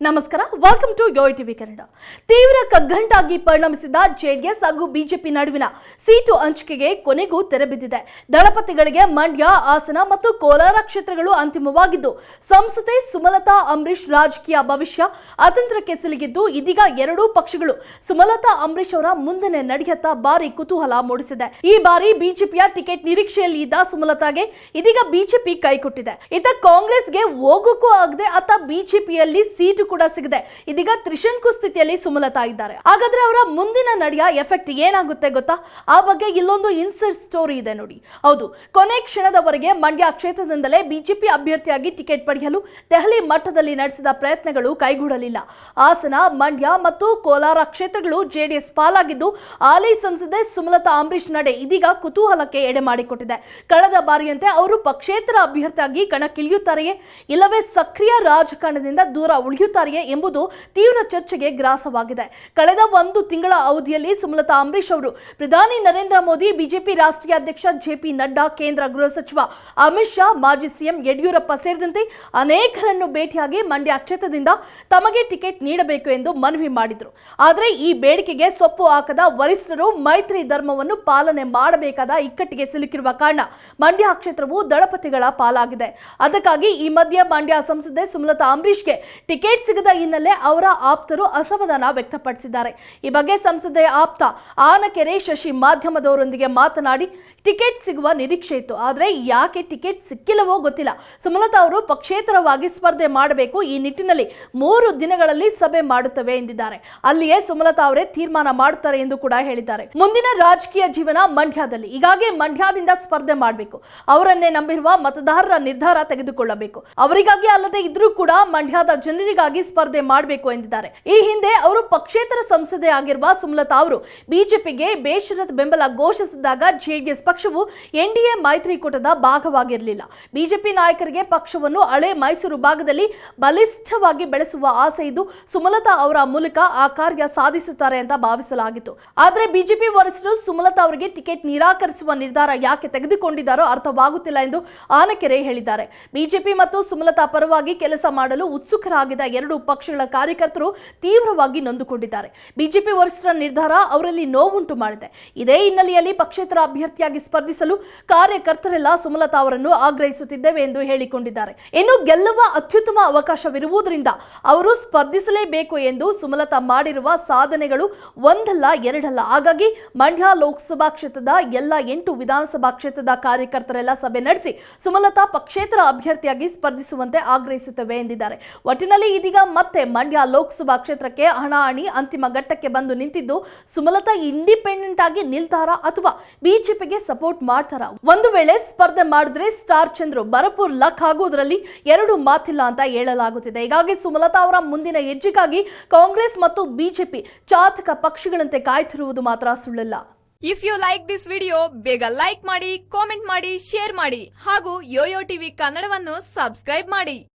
ನಮಸ್ಕಾರ welcome to Yoyo TV Kannada ತೀವ್ರ ಕಗ್ಗಂಟಾಗಿ ಪರಿಣಮಿಸಿದ ಜೆಡಿಎಸ್ ಹಾಗೂ ಬಿಜೆಪಿ ನಡುವಿನ ಸೀಟು ಹಂಚಿಕೆಗೆ ಕೊನೆಗೂ ತೆರೆಬಿದ್ದಿದೆ ದಳಪತಿಗಳಿಗೆ ಮಂಡ್ಯ, ಹಾಸನ ಮತ್ತು ಕೋಲಾರ ಕ್ಷೇತ್ರಗಳು ಅಂತಿಮವಾಗಿದ್ದು, ಸಂಸದೆ ಸುಮಲತಾ, ಅಂಬರೀಷ್ ರಾಜಕೀಯ ಭವಿಷ್ಯ ಅತಂತ್ರಕ್ಕೆ ಸಿಲುಗಿದ್ದು ಇದೀಗ ಎರಡೂ ಪಕ್ಷಗಳು ಸುಮಲತಾ, ಅಂಬರೀಷ್ ಅವರ ಮುಂದಿನ ನಡೆಯತ್ತ ಭಾರಿ ಕುತೂಹಲ ಮೂಡಿಸಿದೆ. ಈ ಬಾರಿ ಬಿಜೆಪಿಯ ಟಿಕೆಟ್ ನಿರೀಕ್ಷೆಯಲ್ಲಿ ಇದ್ದ ಸುಮಲತಾಗೆ ಇದೀಗ ಬಿಜೆಪಿ ಕೈಕೊಟ್ಟಿದೆ ಇತ್ತ ಕಾಂಗ್ರೆಸ್ಗೆ ಹೋಗೋಕ್ಕೂ ಆಗದೆ ಅತ್ತ ಬಿಜೆಪಿಯಲ್ಲಿ ಸೀಟು ಕೂಡ ಸಿಗದೆ. ಇದೀಗ ತ್ರಿಶಂಕು ಸ್ಥಿತಿಯಲ್ಲಿ ಸುಮಲತಾ ಇದ್ದಾರೆ. ಹಾಗಾದ್ರೆ ಅವರ ಮುಂದಿನ ನಡೆಯ ಎಫೆಕ್ಟ್ ಏನಾಗುತ್ತೆ ಗೊತ್ತಾ? ಆ ಬಗ್ಗೆ ಇಲ್ಲೊಂದು ಇನ್ಸರ್ಟ್ ಸ್ಟೋರಿ ಇದೆ ನೋಡಿ. ಹೌದು, ಕೊನೆ ಕ್ಷಣದವರೆಗೆ ಮಂಡ್ಯ ಕ್ಷೇತ್ರದಿಂದಲೇ ಬಿಜೆಪಿ ಅಭ್ಯರ್ಥಿಯಾಗಿ ಟಿಕೆಟ್ ಪಡೆಯಲು ದೆಹಲಿ ಮಟ್ಟದಲ್ಲಿ ನಡೆಸಿದ ಪ್ರಯತ್ನಗಳು ಕೈಗೂಡಲಿಲ್ಲ. ಹಾಸನ, ಮಂಡ್ಯ ಮತ್ತು ಕೋಲಾರ ಕ್ಷೇತ್ರಗಳು ಜೆಡಿಎಸ್ ಪಾಲಾಗಿದ್ದು, ಹಾಲಿ ಸಂಸದೆ ಸುಮಲತಾ ಅಂಬರೀಶ್ ನಡೆ ಇದೀಗ ಕುತೂಹಲಕ್ಕೆ ಎಡೆ ಮಾಡಿಕೊಟ್ಟಿದೆ. ಕಳೆದ ಬಾರಿಯಂತೆ ಅವರು ಪಕ್ಷೇತರ ಅಭ್ಯರ್ಥಿಯಾಗಿ ಕಣಕ್ಕಿಳಿಯುತ್ತಾರೆಯೇ? ಇಲ್ಲವೇ ಸಕ್ರಿಯ ರಾಜಕಾರಣದಿಂದ ದೂರ ಉಳಿಯುತ್ತಾರೆಯೇ ಎಂಬುದು ತೀವ್ರ ಚರ್ಚೆಗೆ ಗ್ರಾಸವಾಗಿದೆ. ಕಳೆದ ಒಂದು ತಿಂಗಳ ಅವಧಿಯಲ್ಲಿ ಸುಮಲತಾ ಅಂಬರೀಶ್ ಅವರು ಪ್ರಧಾನಿ ನರೇಂದ್ರ ಮೋದಿ, ಬಿಜೆಪಿ ರಾಷ್ಟ್ರೀಯ ಅಧ್ಯಕ್ಷ ಜೆಪಿ ನಡ್ಡಾ, ಕೇಂದ್ರ ಗೃಹ ಸಚಿವ ಅಮಿತ್ ಶಾ, ಮಾಜಿ ಸಿಎಂ ಯಡಿಯೂರಪ್ಪ ಸೇರಿದಂತೆ ಅನೇಕರನ್ನು ಭೇಟಿಯಾಗಿ ಮಂಡ್ಯ ಕ್ಷೇತ್ರದಿಂದ ತಮಗೆ ಟಿಕೆಟ್ ನೀಡಬೇಕು ಎಂದು ಮನವಿ ಮಾಡಿದರು. ಆದರೆ ಈ ಬೇಡಿಕೆಗೆ ಸೊಪ್ಪು ಹಾಕದ ವರಿಷ್ಠರು ಮೈತ್ರಿ ಧರ್ಮವನ್ನು ಪಾಲನೆ ಮಾಡಬೇಕಾದ ಇಕ್ಕಟ್ಟಿಗೆ ಸಿಲುಕಿರುವ ಕಾರಣ ಮಂಡ್ಯ ಕ್ಷೇತ್ರವು ದಳಪತಿಗಳ ಪಾಲಾಗಿದೆ. ಅದಕ್ಕಾಗಿ ಈ ಮಧ್ಯೆ ಮಂಡ್ಯ ಸಂಸದೆ ಸುಮಲತಾ ಅಂಬರೀಶ್ಗೆ ಟಿಕೆಟ್ ಸಿಗದ ಹಿನ್ನೆಲೆ ಅವರ ಆಪ್ತರು ಅಸಮಾಧಾನ ವ್ಯಕ್ತಪಡಿಸಿದ್ದಾರೆ. ಈ ಬಗ್ಗೆ ಸಂಸದೆಯ ಆಪ್ತ ಆನಕೆರೆ ಶಶಿ ಮಾಧ್ಯಮದವರೊಂದಿಗೆ ಮಾತನಾಡಿ, ಟಿಕೆಟ್ ಸಿಗುವ ನಿರೀಕ್ಷೆ ಇತ್ತು. ಆದರೆ ಯಾಕೆ ಟಿಕೆಟ್ ಸಿಕ್ಕಿಲ್ಲವೋ ಗೊತ್ತಿಲ್ಲ. ಸುಮಲತಾ ಅವರು ಪಕ್ಷೇತರವಾಗಿ ಸ್ಪರ್ಧೆ ಮಾಡಬೇಕು. ಈ ನಿಟ್ಟಿನಲ್ಲಿ ಮೂರು ದಿನಗಳಲ್ಲಿ ಸಭೆ ಮಾಡುತ್ತವೆ ಎಂದಿದ್ದಾರೆ. ಅಲ್ಲಿಯೇ ಸುಮಲತಾ ಅವರೇ ತೀರ್ಮಾನ ಮಾಡುತ್ತಾರೆ ಎಂದು ಕೂಡ ಹೇಳಿದ್ದಾರೆ. ಮುಂದಿನ ರಾಜಕೀಯ ಜೀವನ ಮಂಡ್ಯದಲ್ಲಿ. ಹೀಗಾಗಿ ಮಂಡ್ಯದಿಂದ ಸ್ಪರ್ಧೆ ಮಾಡಬೇಕು. ಅವರನ್ನೇ ನಂಬಿರುವ ಮತದಾರರ ನಿರ್ಧಾರ ತೆಗೆದುಕೊಳ್ಳಬೇಕು. ಅವರಿಗಾಗಿ ಅಲ್ಲದೆ ಇದ್ರೂ ಕೂಡ ಮಂಡ್ಯದ ಜನರಿಗಾಗಿ ಸ್ಪರ್ಧೆ ಮಾಡಬೇಕು ಎಂದಿದ್ದಾರೆ. ಈ ಹಿಂದೆ ಅವರು ಪಕ್ಷೇತರ ಸಂಸದೆ ಆಗಿರುವ ಸುಮಲತಾ ಅವರು ಬಿಜೆಪಿಗೆ ಬೇಷರತ್ ಬೆಂಬಲ ಘೋಷಿಸಿದಾಗ ಜೆಡಿಎಸ್ ಪಕ್ಷವು ಎನ್ಡಿಎ ಮೈತ್ರಿಕೂಟದ ಭಾಗವಾಗಿರಲಿಲ್ಲ. ಬಿಜೆಪಿ ನಾಯಕರಿಗೆ ಪಕ್ಷವನ್ನು ಹಳೆ ಮೈಸೂರು ಭಾಗದಲ್ಲಿ ಬಲಿಷ್ಠವಾಗಿ ಬೆಳೆಸುವ ಆಸೆ ಇದ್ದು ಸುಮಲತಾ ಅವರ ಮೂಲಕ ಆ ಕಾರ್ಯ ಸಾಧಿಸುತ್ತಾರೆ ಅಂತ ಭಾವಿಸಲಾಗಿತ್ತು. ಆದರೆ ಬಿಜೆಪಿ ವರಿಷ್ಠರು ಸುಮಲತಾ ಅವರಿಗೆ ಟಿಕೆಟ್ ನಿರಾಕರಿಸುವ ನಿರ್ಧಾರ ಯಾಕೆ ತೆಗೆದುಕೊಂಡಿದ್ದಾರೋ ಅರ್ಥವಾಗುತ್ತಿಲ್ಲ ಎಂದು ಆನಕೆರೆ ಹೇಳಿದ್ದಾರೆ. ಬಿಜೆಪಿ ಮತ್ತು ಸುಮಲತಾ ಪರವಾಗಿ ಕೆಲಸ ಮಾಡಲು ಉತ್ಸುಕರಾಗಿದ್ದ ಎರಡು ಪಕ್ಷಗಳ ಕಾರ್ಯಕರ್ತರು ತೀವ್ರವಾಗಿ ನೊಂದುಕೊಂಡಿದ್ದಾರೆ. ಬಿಜೆಪಿ ವರಿಷ್ಠರ ನಿರ್ಧಾರ ಅವರಲ್ಲಿ ನೋವುಂಟು ಮಾಡಿದೆ. ಇದೇ ಹಿನ್ನೆಲೆಯಲ್ಲಿ ಪಕ್ಷೇತರ ಅಭ್ಯರ್ಥಿಯಾಗಿ ಸ್ಪರ್ಧಿಸಲು ಕಾರ್ಯಕರ್ತರೆಲ್ಲ ಸುಮಲತಾ ಅವರನ್ನು ಆಗ್ರಹಿಸುತ್ತಿದ್ದೇವೆ ಎಂದು ಹೇಳಿಕೊಂಡಿದ್ದಾರೆ. ಇನ್ನು ಗೆಲ್ಲುವ ಅತ್ಯುತ್ತಮ ಅವಕಾಶವಿರುವುದರಿಂದ ಅವರು ಸ್ಪರ್ಧಿಸಲೇಬೇಕು ಎಂದು ಸುಮಲತಾ ಮಾಡಿರುವ ಸಾಧನೆಗಳು ಒಂದಲ್ಲ, ಎರಡಲ್ಲ. ಹಾಗಾಗಿ ಮಂಡ್ಯ ಲೋಕಸಭಾ ಕ್ಷೇತ್ರದ ಎಲ್ಲ ಎಂಟು ವಿಧಾನಸಭಾ ಕ್ಷೇತ್ರದ ಕಾರ್ಯಕರ್ತರೆಲ್ಲ ಸಭೆ ನಡೆಸಿ ಸುಮಲತಾ ಪಕ್ಷೇತರ ಅಭ್ಯರ್ಥಿಯಾಗಿ ಸ್ಪರ್ಧಿಸುವಂತೆ ಆಗ್ರಹಿಸುತ್ತವೆ ಎಂದಿದ್ದಾರೆ. ಒಟ್ಟಿನಲ್ಲಿ ಇದೀಗ ಮತ್ತೆ ಮಂಡ್ಯ ಲೋಕಸಭಾ ಕ್ಷೇತ್ರಕ್ಕೆ ಹಣಾಹಣಿ ಅಂತಿಮ ಘಟ್ಟಕ್ಕೆ ಬಂದು ನಿಂತಿದ್ದು ಸುಮಲತಾ ಇಂಡಿಪೆಂಡೆಂಟ್ ಆಗಿ ನಿಲ್ತಾರಾ ಅಥವಾ ಬಿಜೆಪಿಗೆ ಸಪೋರ್ಟ್ ಮಾಡ್ತಾರಾ? ಒಂದು ವೇಳೆ ಸ್ಪರ್ಧೆ ಮಾಡಿದ್ರೆ ಸ್ಟಾರ್ ಚಂದ್ರು ಬರಪೂರ್ ಲಕ್ ಆಗೋದ್ರಲ್ಲಿ ಎರಡು ಮಾತಿಲ್ಲ ಅಂತ ಹೇಳಲಾಗುತ್ತಿದೆ. ಹೀಗಾಗಿ ಸುಮಲತಾ ಅವರ ಮುಂದಿನ ಹೆಜ್ಜೆಗಾಗಿ ಕಾಂಗ್ರೆಸ್ ಮತ್ತು ಬಿಜೆಪಿ ಚಾತಕ ಪಕ್ಷಿಗಳಂತೆ ಕಾಯ್ತಿರುವುದು ಮಾತ್ರ ಸುಳ್ಳಲ್ಲ. If you like this video ಬೇಗ ಲೈಕ್ ಮಾಡಿ ಕಾಮೆಂಟ್ ಮಾಡಿ ಶೇರ್ ಮಾಡಿ ಹಾಗೂ ಯೋಯೋ ಟಿವಿ ಕನ್ನಡವನ್ನು ಸಬ್ಸ್ಕ್ರೈಬ್ ಮಾಡಿ.